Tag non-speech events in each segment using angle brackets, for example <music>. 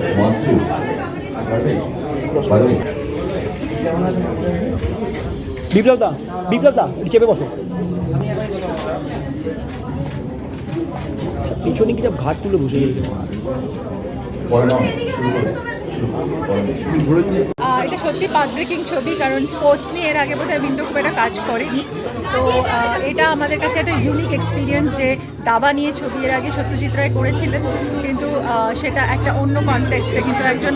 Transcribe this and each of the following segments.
Two by বিপ্লব দা বিপ্লব দা একটু চেপে বসো। পিছনে কি যা ঘাট তুলে বসে গেছে? এটা সত্যি পাথ ব্রেকিং ছবি, কারণ স্পোর্টস নিয়ে এর আগে বোধহয় উইন্ডো খুব একটা কাজ করেনি। তো এটা আমাদের কাছে একটা ইউনিক এক্সপিরিয়েন্স যে দাবা নিয়ে ছবি এর আগে সত্যজিৎ রায় করেছিলেন, কিন্তু সেটা একটা অন্য কনটেক্সটে কিন্তু একজন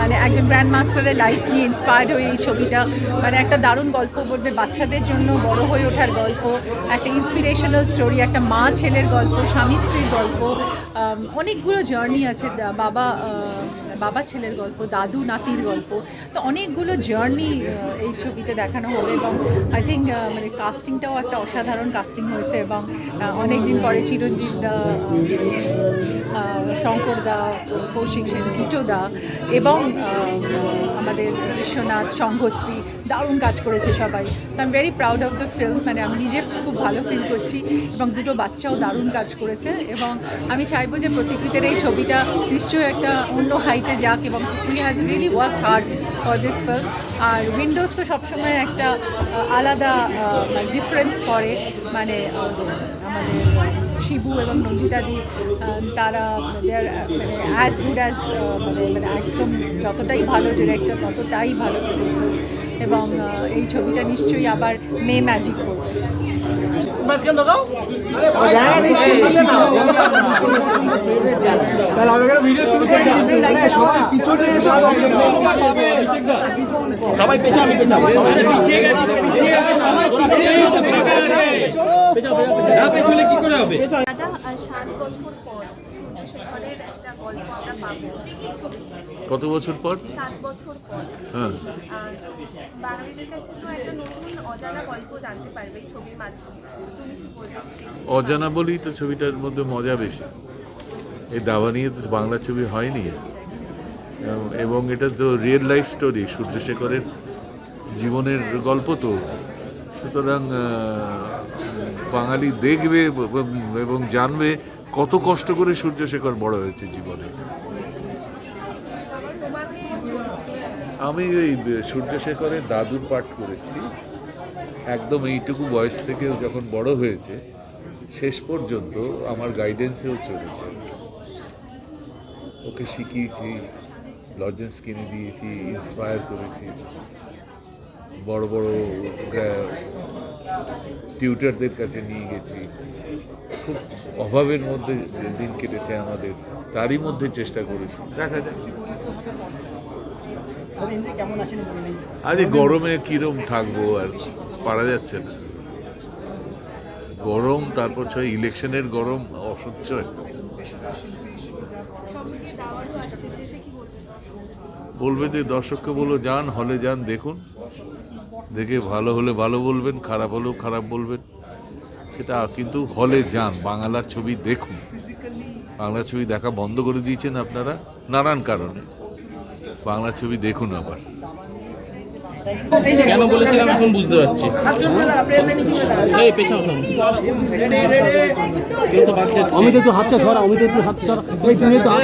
মানে একজন গ্র্যান্ড মাস্টারের লাইফ নিয়ে ইন্সপায়ার্ড হয়ে এই ছবিটা মানে একটা দারুণ গল্প বলবে। বাচ্চাদের জন্য বড় হয়ে ওঠার গল্প, একটা ইন্সপিরেশনাল স্টোরি একটা মা ছেলের গল্প স্বামী স্ত্রীর গল্প অনেকগুলো জার্নি আছে। বাবা বাবা ছেলের গল্প, দাদু নাতির গল্প। তো অনেকগুলো জার্নি এই ছবিতে দেখানো হবে এবং আই থিঙ্ক মানে কাস্টিংটাও একটা অসাধারণ কাস্টিং হয়েছে এবং অনেকদিন পরে চিরঞ্জিত দা শঙ্কর দা, কৌশিক সেন, টিটো দা এবং আমাদের বিশ্বনাথ, সংঘশ্রী দারুণ কাজ করেছে সবাই। I am very proud of the film মানে আমি নিজে খুব ভালো ফিল করছি এবং দুটো বাচ্চাও দারুণ কাজ করেছে এবং আমি চাইব যে প্রতিকৃতের এই ছবিটা নিশ্চয়ই একটা অন্য হাইটে যাক এবং he has really work hard for this film R Windows তো সবসময় একটা আলাদা ডিফারেন্স করে। মানে আমাদের শিবু এবং নন্দিতাদি তারা দেয়ার মানে অ্যাজ গুড অ্যাজ মানে মানে একদম যতটাই ভালো ডিরেক্টর ততটাই ভালো প্রডিউসার্স এবং এই ছবিটা নিশ্চয়ই আবার মে ম্যাজিক করবে সবাই পেছা আমি পিছিয়ে গেছি পিছিয়ে গেছি পেছলে কি করে হবে দাদা সাত বছর পর সূর্য একটা গল্প আমরা পাবো। ছবি। কত বছর পর? সাত বছর পর। হ্যাঁ। বাঙালিদের কাছে তো একটা নতুন অজানা গল্প জানতে পারবে এই ছবির মাধ্যমে। তুমি কি বলবে সেই ছবি? অজানা বলেই তো ছবিটার মধ্যে মজা বেশি। এই দাবা নিয়ে তো বাংলা ছবি হয়নি। এবং- এবং এটা তো রিয়েল লাইফ স্টোরি সূর্যশেখরের জীবনের গল্প তো। সুতরাং আহ, বাঙালি দেখবে এবং জানবে কত কষ্ট করে সূর্যশেখর বড় হয়েছে জীবনে। আমি ওই সূর্যশেখরের দাদুর পাঠ করেছি। একদম এইটুকু বয়স থেকে যখন বড় হয়েছে, শেষ পর্যন্ত আমার গাইডেন্সেও চলেছে। ওকে শিখিয়েছি লজেন্স কিনে দিয়েছি ইন্সপায়ার করেছি। বড় বড় টিউটারদের কাছে নিয়ে গেছি। খুব অভাবের মধ্যে দিন কেটেছে আমাদের। তারই মধ্যে চেষ্টা করেছি। দেখা যাক। আজ গরমে কিরম থাকব আর পারা যাচ্ছে না। গরম তারপর ছয় ইলেকশনের গরম অসহ্য একদম। বলবে যে দর্শককে বলো যান হলে যান দেখুন। দেখে ভালো হলে ভালো বলবেন খারাপ হলেও খারাপ বলবেন। সেটা কিন্তু হলে যান বাংলা ছবি দেখুন। বাংলা ছবি দেখা বন্ধ করে দিয়েছেন আপনারা নানান কারণে। বাংলা ছবি দেখুন আবার। কেন বলেছিলাম এখন বুঝতে পারছি। এই পেছাও সব কেউ তো বাদ অমিত একটু হাতটা সরা অমিত একটু হাতটা সরা। এই তুমি একটু হাত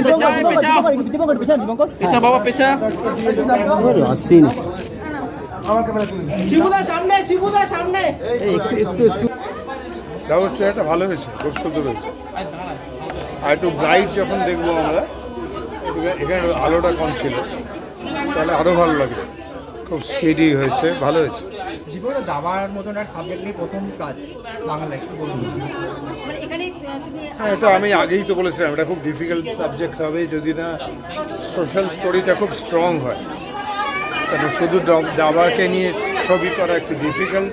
পেছাও, না ডাবল চেয়ারটা ভালো হয়েছে খুব সুন্দর হয়েছে। আর একটু ব্রাইট যখন দেখব আমরা একটু এখানে আলোটা কম ছিল তাহলে আরও ভালো লাগবে। খুব স্পিডি হয়েছে ভালো হয়েছে। দীপকদা দাবার মতন একটা সাবজেক্ট নিয়ে প্রথম কাজ বাংলায় বলুন। হ্যাঁ এটা আমি আগেই তো বলেছিলাম এটা খুব ডিফিকাল্ট সাবজেক্ট হবে যদি না সোশ্যাল স্টোরিটা খুব স্ট্রং হয়। কারণ শুধু দাবাকে নিয়ে ছবি করা একটু ডিফিকাল্ট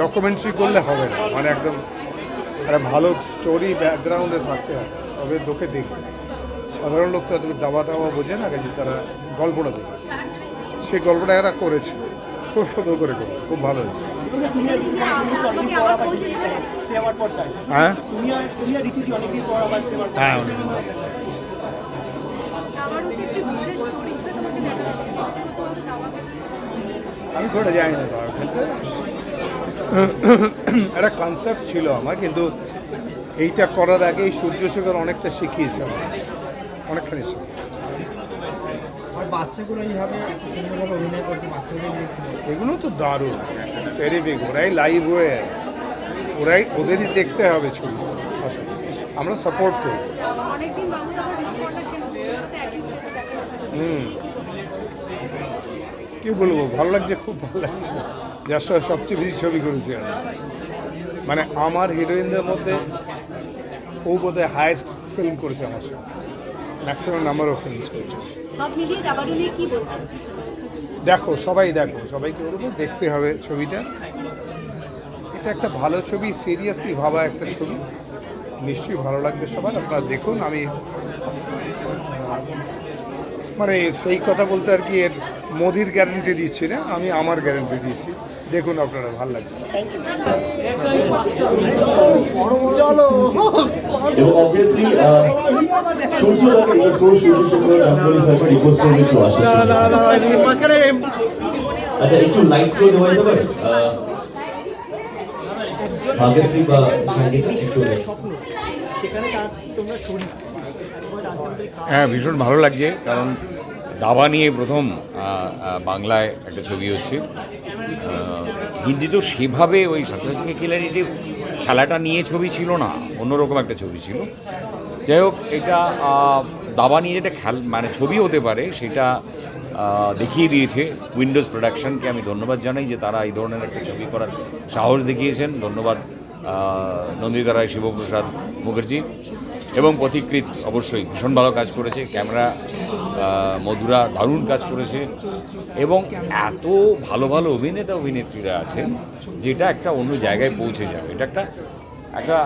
ডকুমেন্টারি করলে হবে না। মানে একদম একটা ভালো স্টোরি ব্যাকগ্রাউন্ডে থাকতে হয়। তবে লোকে দেখবে। সাধারণ লোক তো দাবা টাবা বোঝে না, কাজে তারা গল্পটা দেখবে সেই গল্পটা এরা করেছে। খুব সুন্দর করে করেছে। খুব ভালো হয়েছে। হ্যাঁ? তুমি আর তুমি আর ঋতুটি অনেকদিন পর আবার সেবার হ্যাঁ অনেকদিন বাদে। দাওয়ারও তো একটি বিশেষ চরিত্রে তোমাকে দেখা যাচ্ছে দাওয়া আমি খুব জানি না দাবা খেলতে? একটা কনসেপ্ট ছিল আমার কিন্তু এইটা করার আগেই সূর্য সূর্যশেখর অনেকটা শিখিয়েছে আমার অনেকখানি বাচ্চাগুলো এইভাবে অভিনয় করছে। এগুলো তো দারুণ টেরিফিক ওরাই লাইভ হয়ে ওরাই ওদেরই দেখতে হবে ছবি। আসলে আমরা সাপোর্ট করি। অনেকদিন বাবু তারপর ঋতুপর্ণা সেনগুপ্তের সাথে একই গ্রুপে দেখা যাচ্ছে হুম কি বলব? ভালো লাগছে খুব ভালো লাগছে। যার সঙ্গে সবচেয়ে বেশি ছবি করেছি আমি। মানে আমার হিরোইনদের মধ্যে ও বোধহয় হায়েস্ট ফিল্ম করেছে আমার সঙ্গে। ম্যাক্সিমাম নাম্বার অফ ফিল্ম করেছে। দেখো সবাই দেখো সবাইকে বলব দেখতে হবে ছবিটা। এটা একটা ভালো ছবি সিরিয়াসলি ভাবা একটা ছবি। নিশ্চয়ই ভালো লাগবে সবার আপনারা দেখুন আমি মানে সেই কথা বলতে আর কি এর মোদির গ্যারেন্টি দিচ্ছি না আমি আমার গ্যারেন্টি দিচ্ছি। দেখুন আপনারা ভালো লাগবে। আচ্ছা একটু লাইটসগুলো দেওয়া ভাগ্যশ্রী বা সেখানে তোমরা শরীর হ্যাঁ ভীষণ ভালো লাগছে, কারণ দাবা নিয়ে প্রথম বাংলায় একটা ছবি হচ্ছে। হিন্দি তো সেভাবে ওই খেলারি যে খেলাটা নিয়ে ছবি ছিল না, অন্যরকম একটা ছবি ছিল। যাই হোক, এটা দাবা নিয়ে যেটা খেল মানে ছবি হতে পারে, সেটা দেখিয়ে দিয়েছে উইন্ডোজ প্রোডাকশনকে। আমি ধন্যবাদ জানাই যে তারা এই ধরনের একটা ছবি করার সাহস দেখিয়েছেন। ধন্যবাদ নন্দিতা রায়, শিবপ্রসাদ মুখার্জি। এবং পথিকৃত অবশ্যই ভীষণ ভালো কাজ করেছে, ক্যামেরা মধুরা দারুণ কাজ করেছে এবং এত ভালো ভালো অভিনেতা অভিনেত্রীরা আছেন যেটা একটা অন্য জায়গায় পৌঁছে যাবে। এটা একটা একটা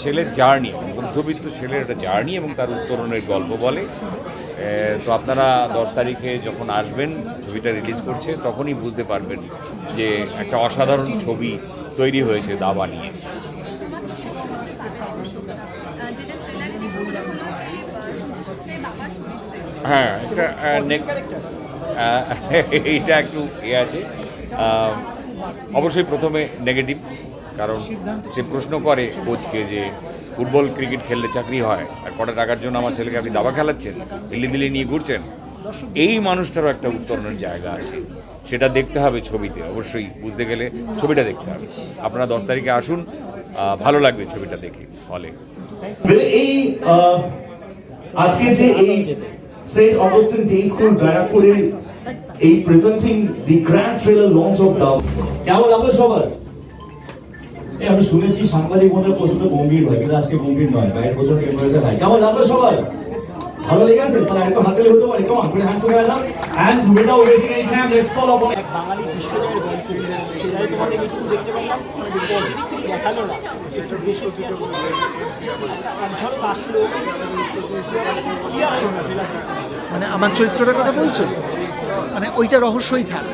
ছেলের জার্নি মধ্যবিত্ত ছেলের একটা জার্নি এবং তার উত্তরণের গল্প বলে। তো আপনারা দশ তারিখে যখন আসবেন, ছবিটা রিলিজ করছে, তখনই বুঝতে পারবেন যে একটা অসাধারণ ছবি তৈরি হয়েছে দাবা নিয়ে যেটা ট্রেলারে দেখে মনে হচ্ছে যে সূর্যের বাবার ছবি ছবি হ্যাঁ এটা <laughs> এইটা একটু এ আছে। অবশ্যই প্রথমে নেগেটিভ, কারণ সে প্রশ্ন করে কোচকে যে ফুটবল ক্রিকেট খেললে চাকরি হয়, আর কটা টাকার জন্য আমার ছেলেকে আপনি দাবা খেলাচ্ছেন, দিল্লি দিল্লি নিয়ে ঘুরছেন, এই মানুষটারও একটা উত্তরণের জায়গা আছে। সেটা দেখতে হবে ছবিতে, অবশ্যই বুঝতে গেলে ছবিটা দেখতে হবে। আপনারা দশ তারিখে আসুন ভালো লাগবে ছবিটা দেখে হলে এই আহ, আজকে যে এই সেন্ট অগস্টিন ডে স্কুল ব্যারাকপুরের এই presenting the grand trailer launch of দাও কেমন লাগল সবার? এই আমি শুনেছি সাংবাদিক মধ্যে প্রচণ্ড গম্ভীর হয় কিন্তু আজকে গম্ভীর নয় গায়ের প্রচণ্ড টেম্পারেচার হাই কেমন লাগল সবার? ভালো লেগেছে? তাহলে একটু হাতে হতে পারে। কেমন করে hands together and without wasting any time let's call আপন বাঙালি বিশ্বজয়ের গল্প সেটাই তোমাদের কিছু দেখতে পেলাম দেখাল না। একটু বেশি ঝড়? মানে আমার চরিত্রটার কথা বলছো? মানে ওইটা রহস্যই থাক।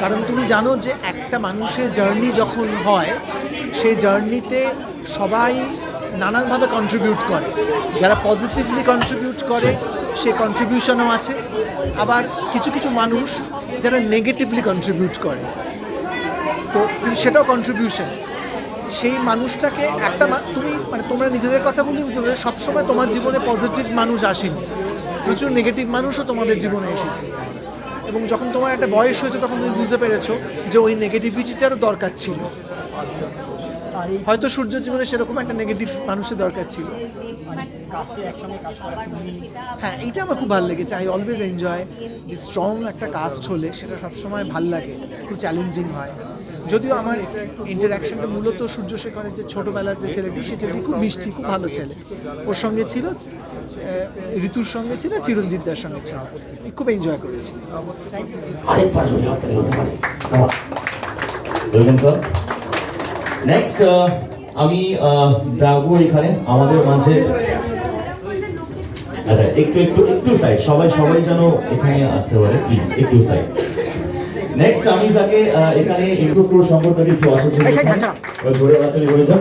কারণ তুমি জানো যে একটা মানুষের জার্নি যখন হয় সেই জার্নিতে সবাই নানানভাবে কন্ট্রিবিউট করে। যারা পজিটিভলি কন্ট্রিবিউট করে, সে কন্ট্রিবিউশনও আছে। আবার কিছু কিছু মানুষ যারা নেগেটিভলি কন্ট্রিবিউট করে। তো সেটাও কন্ট্রিবিউশন সেই মানুষটাকে একটা তুমি মানে তোমরা নিজেদের কথা বলি বুঝতে পারবে, সবসময় তোমার জীবনে পজিটিভ মানুষ আসেনি। প্রচুর নেগেটিভ মানুষও তোমাদের জীবনে এসেছে। এবং যখন তোমার একটা বয়স হয়েছে, তখন তুমি বুঝতে পেরেছ যে ওই নেগেটিভিটিটারও দরকার ছিল। হয়তো সূর্য জীবনে সেরকম একটা নেগেটিভ মানুষের দরকার ছিল। হ্যাঁ এইটা আমার খুব ভালো লেগেছে। আই অলওয়েজ এনজয় যে স্ট্রং একটা কাস্ট হলে সেটা সবসময় ভালো লাগে, খুব চ্যালেঞ্জিং হয়। যদিও আমার ইন্টারাকশনটা মূলত সূর্যশেখরের যে ছোটোবেলার যে ছেলেটি, সে ছেলেটি খুব মিষ্টি, খুব ভালো ছেলে। ওর সঙ্গে ছিল ঋতুর সঙ্গে ছিল, চিরঞ্জিত দার সঙ্গে ছিল। খুব এনজয় করেছি। নেক্সট আমি যাব এখানে, আমাদের মাঝে। আচ্ছা একটু একটু একটু সাইড সবাই সবাই যেন এখানে আসতে পারে প্লিজ একটু সাইড নেক্সট আমি যাকে এখানে ইনক্লুড করব সম্পর্কে একটু জন্য ওই ধরে হাততালি হয়ে যান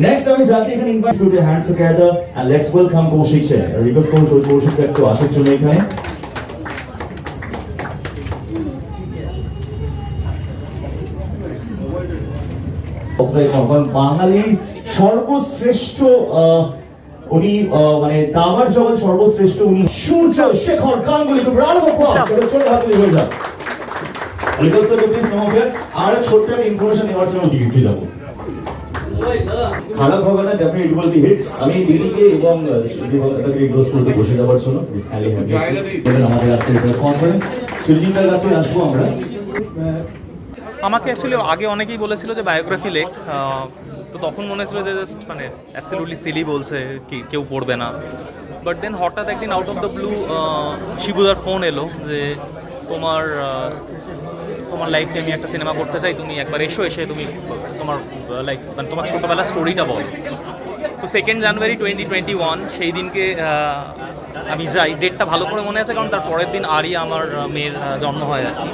নেক্সট আমি যাকে এখানে invite two hands together and let's welcome Kaushik Sen. Request করব কৌশিককে একটু আসার জন্য এখানে। বাঙালির সর্বশ্রেষ্ঠ আহ, উনি মানে দাবার জগৎ সর্বশ্রেষ্ঠ উনি। সূর্য শেখর গাঙ্গুলি খুব রাউন্ড অফ অ্যাপ্লজ এবার চলে হাততালি হয়ে যাক। Little sir please now here আর একটা ছোট্ট ইনফরমেশন নেওয়ার জন্য যাব। খারাপ হবে না definite it will be hit আমি দিদিকে এবং রিকোয়েস্ট করতে বসে যাওয়ার জন্য। প্লিজ কাইন্ডলি হ্যাভ আমাদের আজকের প্রেস কনফারেন্স সুজিতার কাছে আসব আমরা। আমাকে অ্যাকচুয়ালি আগে অনেকেই বলেছিল যে বায়োগ্রাফি লেখ। আহ, তো তখন মনে হয়েছিল যে জাস্ট মানে অ্যাবসলিউটলি সিলি বলছে কি, কেউ পড়বে না। বাট দেন হঠাৎ একদিন আউট অফ দ্য ব্লু শিবুদার ফোন এলো যে তোমার তোমার লাইফকে আমি একটা সিনেমা করতে চাই, তুমি একবার এসো, এসে তুমি, তোমার লাইফ মানে তোমার ছোটোবেলার স্টোরিটা বল। তো second January twenty twenty one সেই দিনকে আমি যাই। ডেটটা ভালো করে মনে আছে, কারণ তার পরের দিন আরই আমার মেয়ের জন্ম হয় আর কি।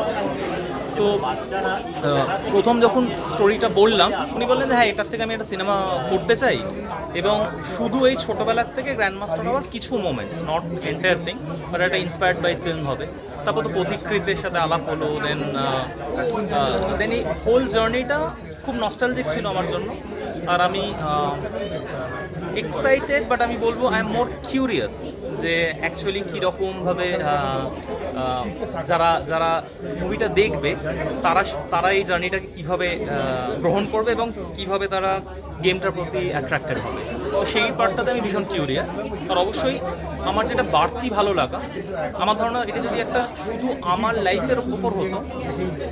তো প্রথম যখন স্টোরিটা বললাম, উনি বললেন যে হ্যাঁ এটার থেকে আমি একটা সিনেমা করতে চাই। এবং শুধু এই ছোটোবেলার থেকে গ্র্যান্ড মাস্টার হওয়ার কিছু moments not entire thing but একটা ইন্সপায়ার্ড বাই ফিল্ম হবে। তারপর তো পথিকৃতের সাথে আলাপ হলো দেন দেন এই হোল জার্নিটা খুব নস্টালজিক ছিল আমার জন্য। আর আমি এক্সাইটেড বাট আমি বলব আই এম মোর কিউরিয়াস যে অ্যাকচুয়ালি কীরকমভাবে যারা যারা মুভিটা দেখবে, তারা তারা এই জার্নিটাকে কীভাবে গ্রহণ করবে এবং কীভাবে তারা গেমটার প্রতি অ্যাট্রাক্টেড হবে। তো সেই পার্টটাতে আমি ভীষণ কিউরিয়াস আর অবশ্যই আমার যেটা বাড়তি ভালো লাগা, আমার ধারণা এটা যদি একটা শুধু আমার লাইফের উপর হতো,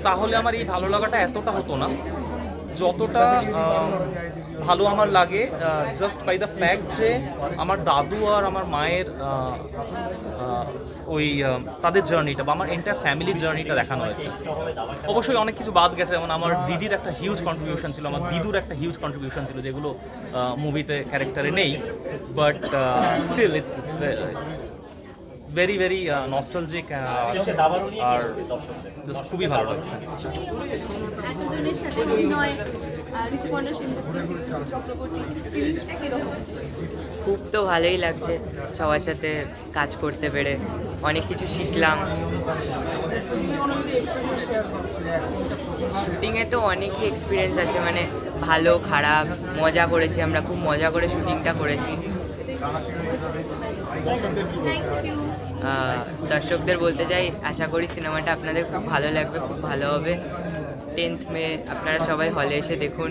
তাহলে আমার এই ভালো লাগাটা এতটা হতো না, যতটা ভালো আমার লাগে জাস্ট বাই দ্য ফ্যাক্ট যে আমার দাদু আর আমার মায়ের ওই তাদের জার্নিটা বা আমার এন্টার ফ্যামিলির জার্নিটা দেখানো হয়েছে। অবশ্যই অনেক কিছু বাদ গেছে, যেমন আমার দিদির একটা হিউজ কন্ট্রিবিউশন ছিল, আমার দিদুর একটা হিউজ কন্ট্রিবিউশন ছিল, যেগুলো মুভিতে ক্যারেক্টারে নেই but still it's it's it's very very nostalgic আর খুবই ভালো লাগছে। ঋতুপর্ণা সেনগুপ্ত চক্রবর্তী। ফিলিংসটা কীরকম? খুব তো ভালোই লাগছে সবার সাথে কাজ করতে পেরে। অনেক কিছু শিখলাম। শুটিংয়ে তো অনেকই এক্সপিরিয়েন্স আছে মানে ভালো খারাপ মজা করেছি আমরা খুব মজা করে শুটিংটা করেছি। দর্শকদের বলতে চাই আশা করি সিনেমাটা আপনাদের খুব ভালো লাগবে খুব ভালো হবে। টেন্থ মে আপনারা সবাই হলে এসে দেখুন।